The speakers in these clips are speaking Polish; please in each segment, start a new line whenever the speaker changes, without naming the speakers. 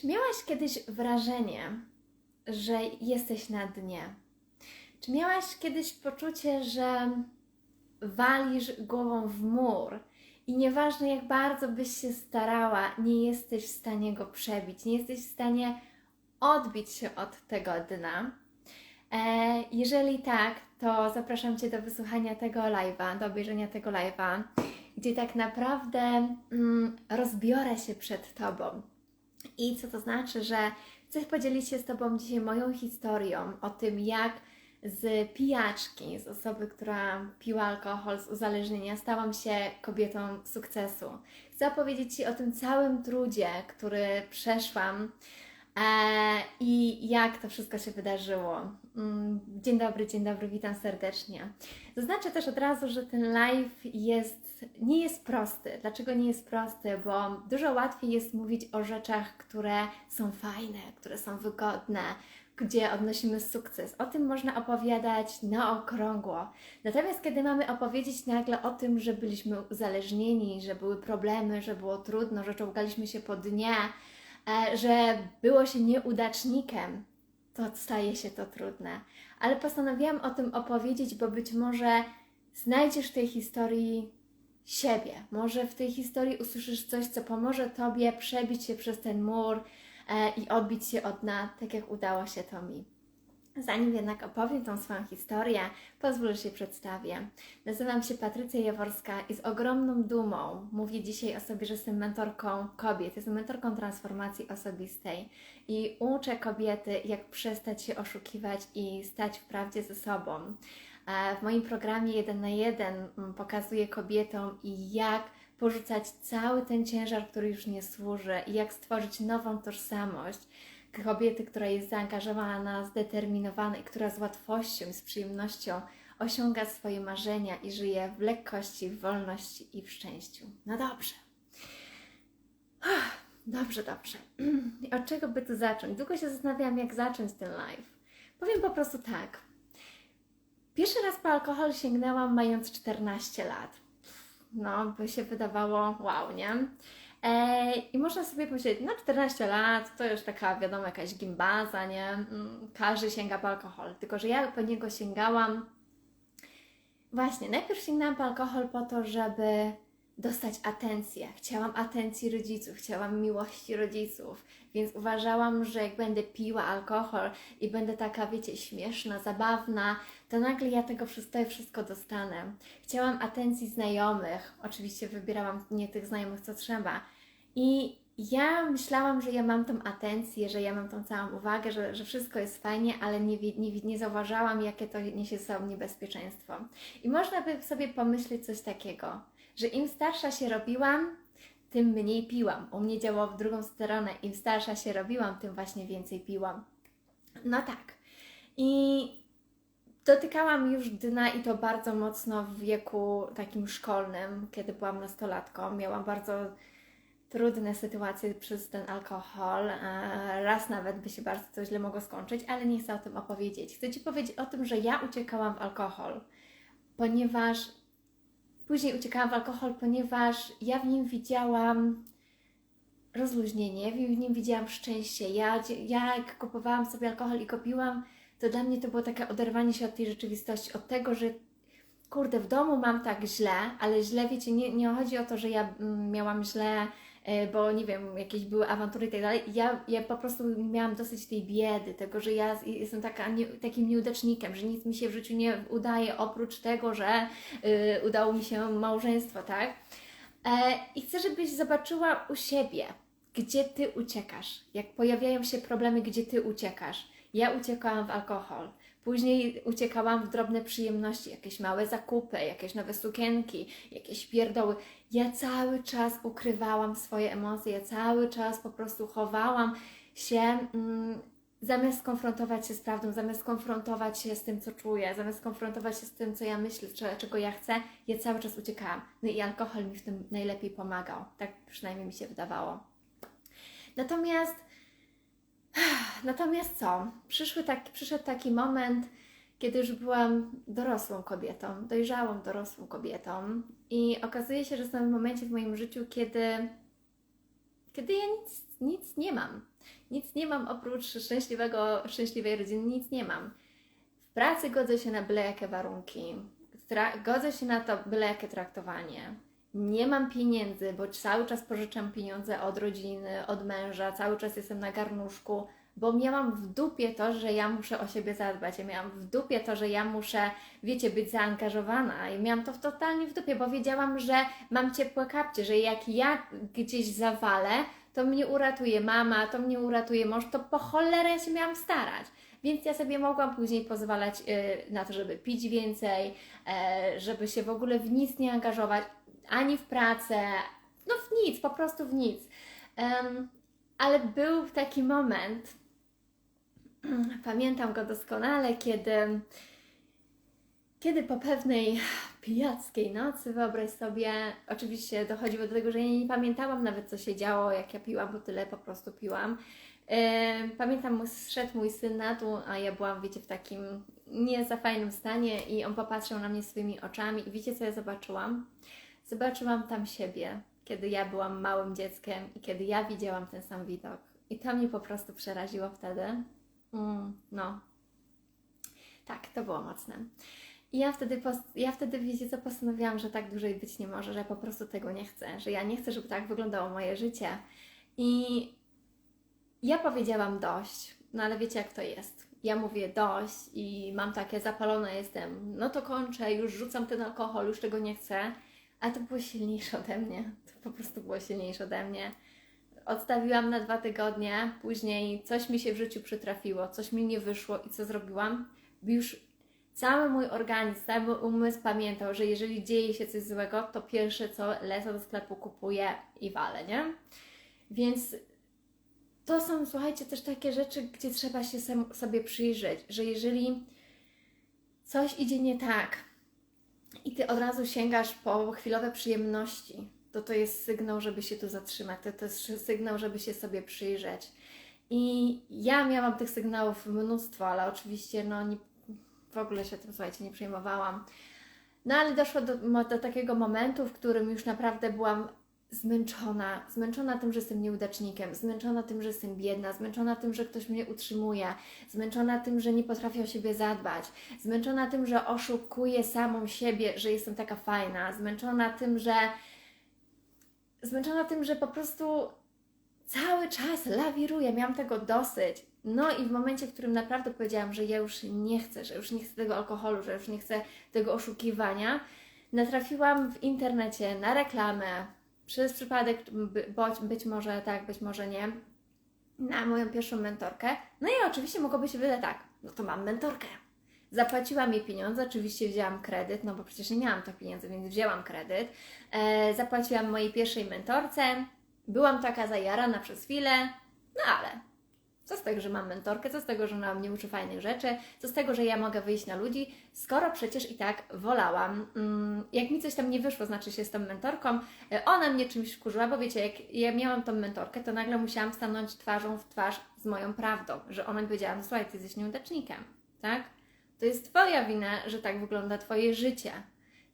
Czy miałaś kiedyś wrażenie, że jesteś na dnie? Czy miałaś kiedyś poczucie, że walisz głową w mur i nieważne jak bardzo byś się starała, nie jesteś w stanie go przebić, nie jesteś w stanie odbić się od tego dna? E, jeżeli tak, to zapraszam Cię do wysłuchania tego live'a, do obejrzenia tego live'a, gdzie tak naprawdę mm, rozbiorę się przed Tobą i co to znaczy, że chcę podzielić się z Tobą dzisiaj moją historią o tym, jak z pijaczki, z osoby, która piła alkohol, z uzależnienia, stałam się kobietą sukcesu. Chcę opowiedzieć Ci o tym całym trudzie, który przeszłam e, i jak to wszystko się wydarzyło. Mm, dzień dobry, dzień dobry, witam serdecznie. Zaznaczę też od razu, że ten live jest, nie jest prosty. Dlaczego nie jest prosty? Bo dużo łatwiej jest mówić o rzeczach, które są fajne, które są wygodne, gdzie odnosimy sukces. O tym można opowiadać na okrągło. Natomiast kiedy mamy opowiedzieć nagle o tym, że byliśmy uzależnieni, że były problemy, że było trudno, że czołgaliśmy się po dnie, e, że było się nieudacznikiem, to staje się to trudne. Ale postanowiłam o tym opowiedzieć, bo być może znajdziesz w tej historii siebie. Może w tej historii usłyszysz coś, co pomoże Tobie przebić się przez ten mur e, i odbić się od dna, tak jak udało się to mi. Zanim jednak opowiem tą swoją historię, pozwól, że się przedstawię. Nazywam się Patrycja Jaworska i z ogromną dumą mówię dzisiaj o sobie, że jestem mentorką kobiet, jestem mentorką transformacji osobistej i uczę kobiety, jak przestać się oszukiwać i stać w prawdzie ze sobą. E, w moim programie 1 na 1 mm, pokazuję kobietom jak porzucać cały ten ciężar, który już nie służy i jak stworzyć nową tożsamość kobiety, która jest zaangażowana, zdeterminowana i która z łatwością i z przyjemnością osiąga swoje marzenia i żyje w lekkości, w wolności i w szczęściu. No dobrze. Dobrze, dobrze. Od czego by tu zacząć? Długo się zastanawiałam, jak zacząć ten live. Powiem po prostu tak. Pierwszy raz po alkohol sięgnęłam mając 14 lat. No, by się wydawało wow, nie? E, I można sobie powiedzieć, no 14 lat to już taka, wiadomo, jakaś gimbaza, nie? Mm, każdy sięga po alkohol. Tylko, że ja po niego sięgałam. Właśnie, najpierw sięgnęłam po alkohol po to, żeby dostać atencję. Chciałam atencji rodziców, chciałam miłości rodziców, więc uważałam, że jak będę piła alkohol i będę taka, wiecie, śmieszna, zabawna, to nagle ja tego wszystko, wszystko dostanę. Chciałam atencji znajomych, oczywiście wybierałam nie tych znajomych, co trzeba. I ja myślałam, że ja mam tą atencję, że ja mam tą całą uwagę, że, że wszystko jest fajnie, ale nie, nie, nie zauważałam, jakie to niesie ze sobą niebezpieczeństwo. I można by sobie pomyśleć coś takiego, że im starsza się robiłam, tym mniej piłam. U mnie działało w drugą stronę. Im starsza się robiłam, tym właśnie więcej piłam. No tak. I dotykałam już dna i to bardzo mocno w wieku takim szkolnym, kiedy byłam nastolatką. Miałam bardzo trudne sytuacje przez ten alkohol. Raz nawet by się bardzo źle mogło skończyć, ale nie chcę o tym opowiedzieć. Chcę Ci powiedzieć o tym, że ja uciekałam w alkohol, ponieważ później uciekałam w alkohol, ponieważ ja w nim widziałam rozluźnienie, w nim widziałam szczęście. Ja, ja jak kupowałam sobie alkohol i kopiłam, to dla mnie to było takie oderwanie się od tej rzeczywistości, od tego, że kurde, w domu mam tak źle, ale źle, wiecie, nie, nie chodzi o to, że ja mm, miałam źle bo nie wiem, jakieś były awantury i tak dalej. Ja, ja po prostu miałam dosyć tej biedy, tego, że ja jestem taka, nie, takim nieudacznikiem, że nic mi się w życiu nie udaje oprócz tego, że y, udało mi się małżeństwo, tak? E, I chcę, żebyś zobaczyła u siebie, gdzie Ty uciekasz, jak pojawiają się problemy, gdzie Ty uciekasz. Ja uciekałam w alkohol. Później uciekałam w drobne przyjemności, jakieś małe zakupy, jakieś nowe sukienki, jakieś pierdoły. Ja cały czas ukrywałam swoje emocje, ja cały czas po prostu chowałam się, mm, zamiast skonfrontować się z prawdą, zamiast skonfrontować się z tym, co czuję, zamiast skonfrontować się z tym, co ja myślę, czego ja chcę, ja cały czas uciekałam. No i alkohol mi w tym najlepiej pomagał. Tak przynajmniej mi się wydawało. Natomiast Natomiast co? Przyszły tak, przyszedł taki moment, kiedy już byłam dorosłą kobietą, dojrzałą dorosłą kobietą i okazuje się, że jestem w momencie w moim życiu, kiedy, kiedy ja nic, nic nie mam. Nic nie mam oprócz szczęśliwego, szczęśliwej rodziny, nic nie mam. W pracy godzę się na byle jakie warunki, godzę się na to byle jakie traktowanie. Nie mam pieniędzy, bo cały czas pożyczam pieniądze od rodziny, od męża, cały czas jestem na garnuszku, bo miałam w dupie to, że ja muszę o siebie zadbać. Ja miałam w dupie to, że ja muszę, wiecie, być zaangażowana. I miałam to totalnie w dupie, bo wiedziałam, że mam ciepłe kapcie, że jak ja gdzieś zawalę, to mnie uratuje mama, to mnie uratuje mąż, to po cholerę ja się miałam starać. Więc ja sobie mogłam później pozwalać y, na to, żeby pić więcej, e, żeby się w ogóle w nic nie angażować, ani w pracę, no w nic, po prostu w nic. Em, ale był taki moment, pamiętam go doskonale, kiedy, kiedy po pewnej pijackiej nocy, wyobraź sobie, oczywiście dochodziło do tego, że ja nie pamiętałam nawet co się działo, jak ja piłam, bo tyle po prostu piłam. Pamiętam, zszedł mój syn na dół, a ja byłam, wiecie, w takim nie za fajnym stanie i on popatrzył na mnie swoimi oczami i wiecie, co ja zobaczyłam? Zobaczyłam tam siebie, kiedy ja byłam małym dzieckiem i kiedy ja widziałam ten sam widok. I to mnie po prostu przeraziło wtedy. Mm, no. Tak, to było mocne. I ja wtedy, ja wtedy, wiecie co, postanowiłam, że tak dłużej być nie może, że po prostu tego nie chcę, że ja nie chcę, żeby tak wyglądało moje życie. I ja powiedziałam dość, no ale wiecie jak to jest. Ja mówię dość i mam takie zapalone jestem, no to kończę, już rzucam ten alkohol, już tego nie chcę. Ale to było silniejsze ode mnie. To po prostu było silniejsze ode mnie. Odstawiłam na dwa tygodnie, później coś mi się w życiu przytrafiło, coś mi nie wyszło i co zrobiłam? Już cały mój organizm, cały umysł pamiętał, że jeżeli dzieje się coś złego, to pierwsze co lecę do sklepu, kupuję i walę, nie? Więc to są, słuchajcie, też takie rzeczy, gdzie trzeba się sobie przyjrzeć, że jeżeli coś idzie nie tak i ty od razu sięgasz po chwilowe przyjemności, to to jest sygnał, żeby się tu zatrzymać, to, to jest sygnał, żeby się sobie przyjrzeć. I ja miałam tych sygnałów mnóstwo, ale oczywiście no, nie, w ogóle się tym, słuchajcie, nie przejmowałam. No ale doszło do, do takiego momentu, w którym już naprawdę byłam zmęczona, zmęczona tym, że jestem nieudacznikiem, zmęczona tym, że jestem biedna, zmęczona tym, że ktoś mnie utrzymuje, zmęczona tym, że nie potrafię o siebie zadbać, zmęczona tym, że oszukuję samą siebie, że jestem taka fajna, zmęczona tym, że zmęczona tym, że po prostu cały czas lawiruję, miałam tego dosyć. No i w momencie, w którym naprawdę powiedziałam, że ja już nie chcę, że już nie chcę tego alkoholu, że już nie chcę tego oszukiwania, natrafiłam w internecie na reklamę, przez przypadek, być może tak, być może nie, na moją pierwszą mentorkę. No i oczywiście mogłoby się wydać tak, no to mam mentorkę. Zapłaciłam jej pieniądze, oczywiście wzięłam kredyt, no bo przecież nie miałam tych pieniędzy, więc wzięłam kredyt. E, zapłaciłam mojej pierwszej mentorce. Byłam taka zajarana przez chwilę, no ale co z tego, że mam mentorkę, co z tego, że ona mnie uczy fajnych rzeczy, co z tego, że ja mogę wyjść na ludzi, skoro przecież i tak wolałam. Mm, Jak mi coś tam nie wyszło, znaczy się z tą mentorką, e, ona mnie czymś wkurzyła, bo wiecie, jak ja miałam tą mentorkę, to nagle musiałam stanąć twarzą w twarz z moją prawdą, że ona mi powiedziała, no słuchaj, ty jesteś nieudacznikiem, tak? To jest Twoja wina, że tak wygląda Twoje życie.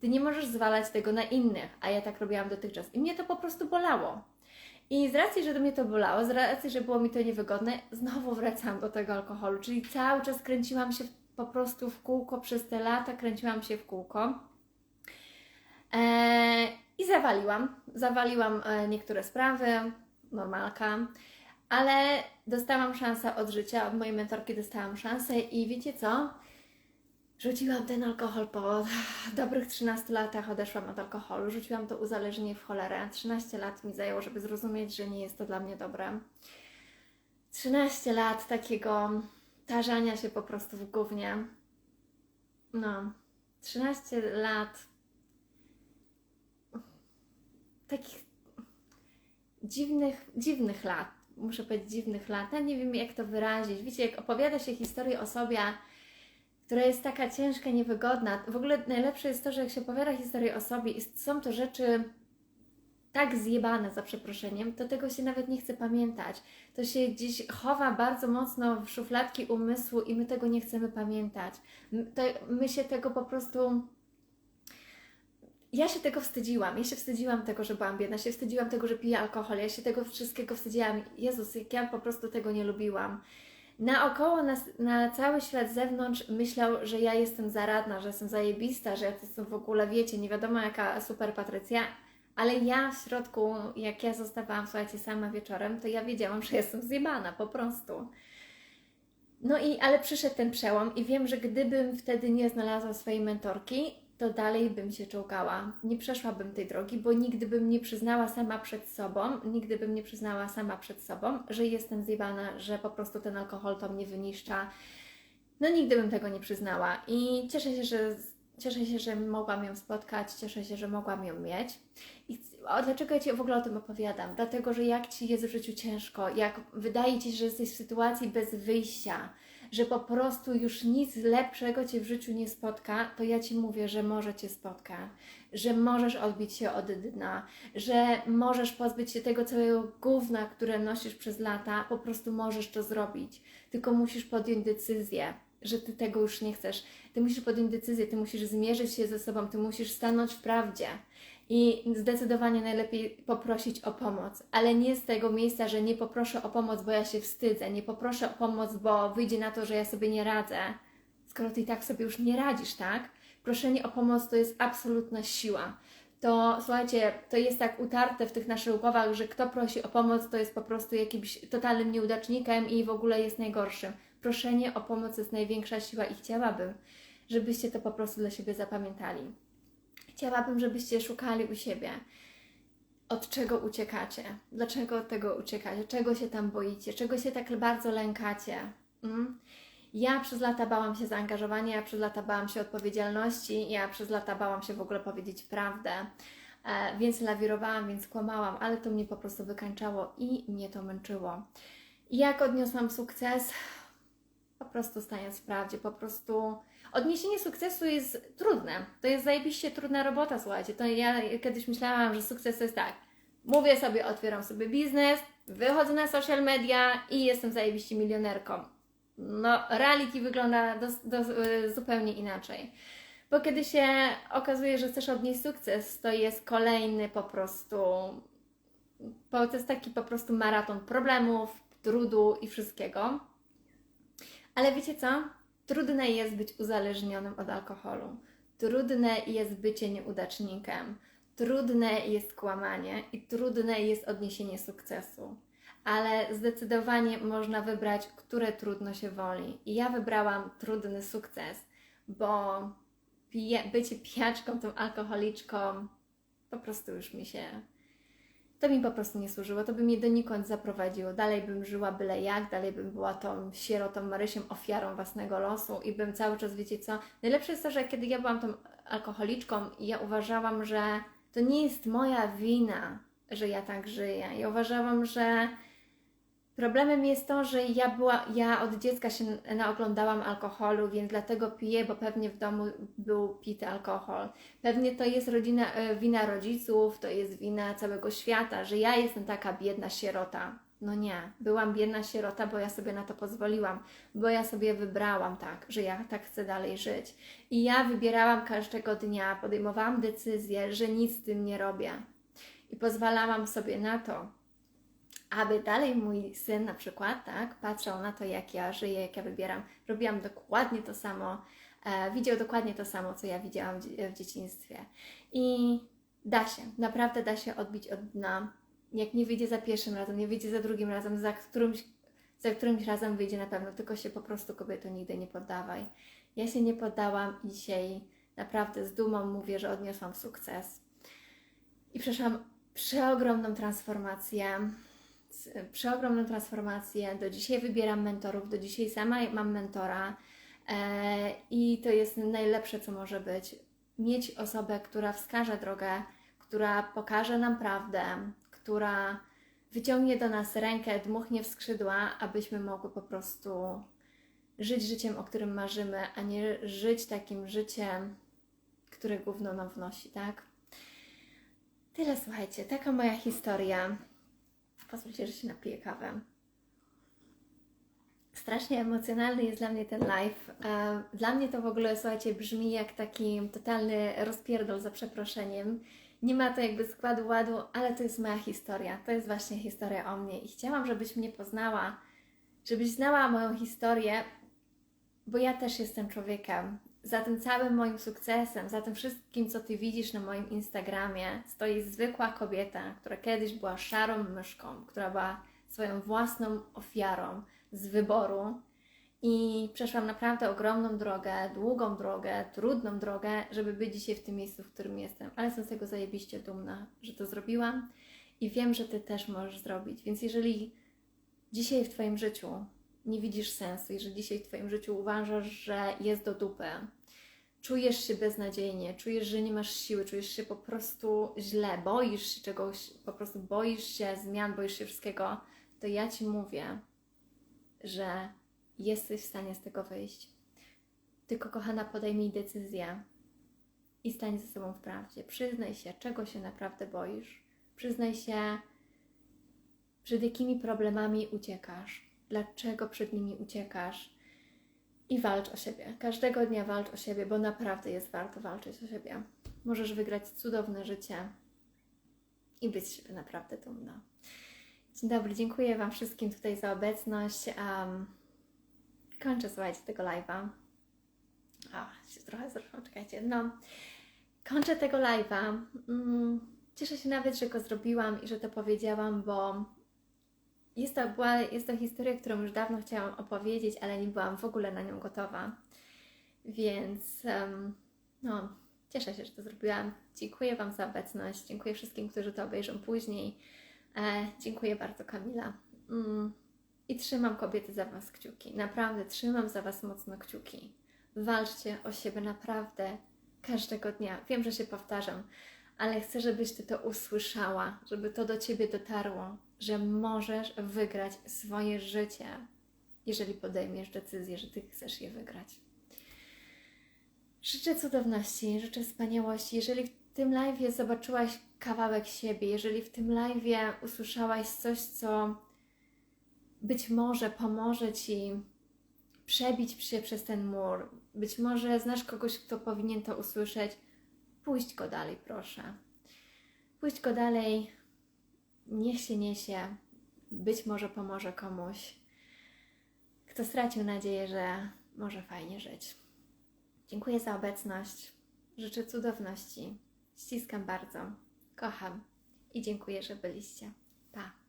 Ty nie możesz zwalać tego na innych, a ja tak robiłam dotychczas. I mnie to po prostu bolało. I z racji, że mnie to bolało, z racji, że było mi to niewygodne, znowu wracam do tego alkoholu, czyli cały czas kręciłam się po prostu w kółko przez te lata, kręciłam się w kółko. Eee, I zawaliłam. Zawaliłam e, niektóre sprawy, normalka, ale dostałam szansę od życia, od mojej mentorki dostałam szansę i wiecie co? Rzuciłam ten alkohol po dobrych 13 latach, odeszłam od alkoholu, rzuciłam to uzależnienie w cholerę. 13 lat mi zajęło, żeby zrozumieć, że nie jest to dla mnie dobre. 13 lat takiego tarzania się po prostu w gównie. No, 13 lat takich dziwnych, dziwnych lat. Muszę powiedzieć dziwnych lat. Ja nie wiem jak to wyrazić. Wiecie, jak opowiada się historię o sobie, która jest taka ciężka, niewygodna. W ogóle najlepsze jest to, że jak się opowiada historię o sobie są to rzeczy tak zjebane, za przeproszeniem, to tego się nawet nie chce pamiętać. To się gdzieś chowa bardzo mocno w szufladki umysłu i my tego nie chcemy pamiętać. To, my się tego po prostu ja się tego wstydziłam. Ja się wstydziłam tego, że byłam biedna, się wstydziłam tego, że piję alkohol. Ja się tego wszystkiego wstydziłam. Jezus, jak ja po prostu tego nie lubiłam. Naokoło, na, na cały świat zewnątrz myślał, że ja jestem zaradna, że jestem zajebista, że ja jestem w ogóle, wiecie, nie wiadomo jaka super Patrycja. Ale ja w środku, jak ja zostawałam, słuchajcie, sama wieczorem, to ja wiedziałam, że jestem zjebana, po prostu. No i, ale przyszedł ten przełom i wiem, że gdybym wtedy nie znalazła swojej mentorki, to dalej bym się czołgała. Nie przeszłabym tej drogi, bo nigdy bym nie przyznała sama przed sobą, nigdy bym nie przyznała sama przed sobą, że jestem zjebana, że po prostu ten alkohol to mnie wyniszcza. No nigdy bym tego nie przyznała i cieszę się, że cieszę się, że mogłam ją spotkać, cieszę się, że mogłam ją mieć. I o, dlaczego ja Ci w ogóle o tym opowiadam? Dlatego, że jak Ci jest w życiu ciężko, jak wydaje Ci się, że jesteś w sytuacji bez wyjścia, że po prostu już nic lepszego Cię w życiu nie spotka, to ja Ci mówię, że może Cię spotka, że możesz odbić się od dna, że możesz pozbyć się tego całego gówna, które nosisz przez lata, po prostu możesz to zrobić. Tylko musisz podjąć decyzję, że Ty tego już nie chcesz. Ty musisz podjąć decyzję, Ty musisz zmierzyć się ze sobą, Ty musisz stanąć w prawdzie. I zdecydowanie najlepiej poprosić o pomoc, ale nie z tego miejsca, że nie poproszę o pomoc, bo ja się wstydzę, nie poproszę o pomoc, bo wyjdzie na to, że ja sobie nie radzę, skoro ty i tak sobie już nie radzisz, tak? Proszenie o pomoc to jest absolutna siła. To słuchajcie, to jest tak utarte w tych naszych głowach, że kto prosi o pomoc, to jest po prostu jakimś totalnym nieudacznikiem i w ogóle jest najgorszym. Proszenie o pomoc jest największa siła i chciałabym, żebyście to po prostu dla siebie zapamiętali. Chciałabym, żebyście szukali u siebie, od czego uciekacie, dlaczego od tego uciekacie, czego się tam boicie, czego się tak bardzo lękacie. Mm? Ja przez lata bałam się zaangażowania, ja przez lata bałam się odpowiedzialności, ja przez lata bałam się w ogóle powiedzieć prawdę, e, więc lawirowałam, więc kłamałam, ale to mnie po prostu wykańczało i mnie to męczyło. Jak odniosłam sukces? Po prostu stając w prawdzie, po prostu Odniesienie sukcesu jest trudne. To jest zajebiście trudna robota, słuchajcie. To ja kiedyś myślałam, że sukces jest tak. Mówię sobie, otwieram sobie biznes, wychodzę na social media i jestem zajebiście milionerką. No, reality wygląda do, do, zupełnie inaczej. Bo kiedy się okazuje, że chcesz odnieść sukces, to jest kolejny po prostu. To jest taki po prostu maraton problemów, trudu i wszystkiego. Ale wiecie co? Trudne jest być uzależnionym od alkoholu. Trudne jest bycie nieudacznikiem. Trudne jest kłamanie i trudne jest odniesienie sukcesu. Ale zdecydowanie można wybrać, które trudno się woli. I ja wybrałam trudny sukces, bo pije, bycie pijaczką, tą alkoholiczką, po prostu już mi się to mi po prostu nie służyło, to by mnie donikąd zaprowadziło. Dalej bym żyła byle jak, dalej bym była tą sierotą Marysiem, ofiarą własnego losu i bym cały czas, wiecie co, najlepsze jest to, że kiedy ja byłam tą alkoholiczką i ja uważałam, że to nie jest moja wina, że ja tak żyję. Ja uważałam, że Problemem jest to, że ja, była, ja od dziecka się naoglądałam alkoholu, więc dlatego piję, bo pewnie w domu był pity alkohol. Pewnie to jest rodzina, e, wina rodziców, to jest wina całego świata, że ja jestem taka biedna sierota. No nie, byłam biedna sierota, bo ja sobie na to pozwoliłam, bo ja sobie wybrałam tak, że ja tak chcę dalej żyć. I ja wybierałam każdego dnia, podejmowałam decyzję, że nic z tym nie robię. I pozwalałam sobie na to, aby dalej mój syn na przykład, tak, patrzał na to, jak ja żyję, jak ja wybieram, robiłam dokładnie to samo, e, widział dokładnie to samo, co ja widziałam w, w dzieciństwie. I da się, naprawdę da się odbić od dna. Jak nie wyjdzie za pierwszym razem, nie wyjdzie za drugim razem, za którymś, za którymś razem wyjdzie na pewno, tylko się po prostu kobieto nigdy nie poddawaj. Ja się nie poddałam i dzisiaj naprawdę z dumą mówię, że odniosłam sukces. I przeszłam przeogromną transformację przeogromną transformację. Do dzisiaj wybieram mentorów, do dzisiaj sama mam mentora e, i to jest najlepsze, co może być. Mieć osobę, która wskaże drogę, która pokaże nam prawdę, która wyciągnie do nas rękę, dmuchnie w skrzydła, abyśmy mogły po prostu żyć życiem, o którym marzymy, a nie żyć takim życiem, które gówno nam wnosi, tak? Tyle słuchajcie, taka moja historia. Pozwólcie, że się napiję kawę. Strasznie emocjonalny jest dla mnie ten live. Dla mnie to w ogóle, słuchajcie, brzmi jak taki totalny rozpierdol za przeproszeniem. Nie ma to jakby składu ładu, ale to jest moja historia. To jest właśnie historia o mnie i chciałam, żebyś mnie poznała, żebyś znała moją historię, bo ja też jestem człowiekiem. Za tym całym moim sukcesem, za tym wszystkim, co Ty widzisz na moim Instagramie, stoi zwykła kobieta, która kiedyś była szarą myszką, która była swoją własną ofiarą z wyboru i przeszłam naprawdę ogromną drogę, długą drogę, trudną drogę, żeby być dzisiaj w tym miejscu, w którym jestem. Ale jestem z tego zajebiście dumna, że to zrobiłam i wiem, że Ty też możesz zrobić. Więc jeżeli dzisiaj w Twoim życiu nie widzisz sensu, jeżeli dzisiaj w Twoim życiu uważasz, że jest do dupy, czujesz się beznadziejnie, czujesz, że nie masz siły, czujesz się po prostu źle, boisz się czegoś, po prostu boisz się zmian, boisz się wszystkiego, to ja Ci mówię, że jesteś w stanie z tego wyjść. Tylko, kochana, podejmij decyzję i stań ze sobą w prawdzie. Przyznaj się, czego się naprawdę boisz. Przyznaj się, przed jakimi problemami uciekasz, dlaczego przed nimi uciekasz i walcz o siebie. Każdego dnia walcz o siebie, bo naprawdę jest warto walczyć o siebie. Możesz wygrać cudowne życie i być z siebie naprawdę dumna. Dzień dobry, dziękuję Wam wszystkim tutaj za obecność. Um, kończę, słuchajcie, tego live'a. A, się trochę zresztą, czekajcie. No, kończę tego live'a. Mm, cieszę się nawet, że go zrobiłam i że to powiedziałam, bo jest to, była, jest to historia, którą już dawno chciałam opowiedzieć, ale nie byłam w ogóle na nią gotowa. Więc um, no, cieszę się, że to zrobiłam. Dziękuję Wam za obecność. Dziękuję wszystkim, którzy to obejrzą później. E, dziękuję bardzo, Kamila. Mm, I trzymam kobiety za Was kciuki. Naprawdę trzymam za Was mocno kciuki. Walczcie o siebie naprawdę każdego dnia. Wiem, że się powtarzam, ale chcę, żebyś Ty to usłyszała, żeby to do Ciebie dotarło, że możesz wygrać swoje życie, jeżeli podejmiesz decyzję, że Ty chcesz je wygrać. Życzę cudowności, życzę wspaniałości. Jeżeli w tym live zobaczyłaś kawałek siebie, jeżeli w tym live usłyszałaś coś, co być może pomoże Ci przebić się przez ten mur, być może znasz kogoś, kto powinien to usłyszeć, pójdź go dalej, proszę. Pójdź go dalej, niech się niesie, być może pomoże komuś, kto stracił nadzieję, że może fajnie żyć. Dziękuję za obecność. Życzę cudowności. Ściskam bardzo. Kocham i dziękuję, że byliście. Pa.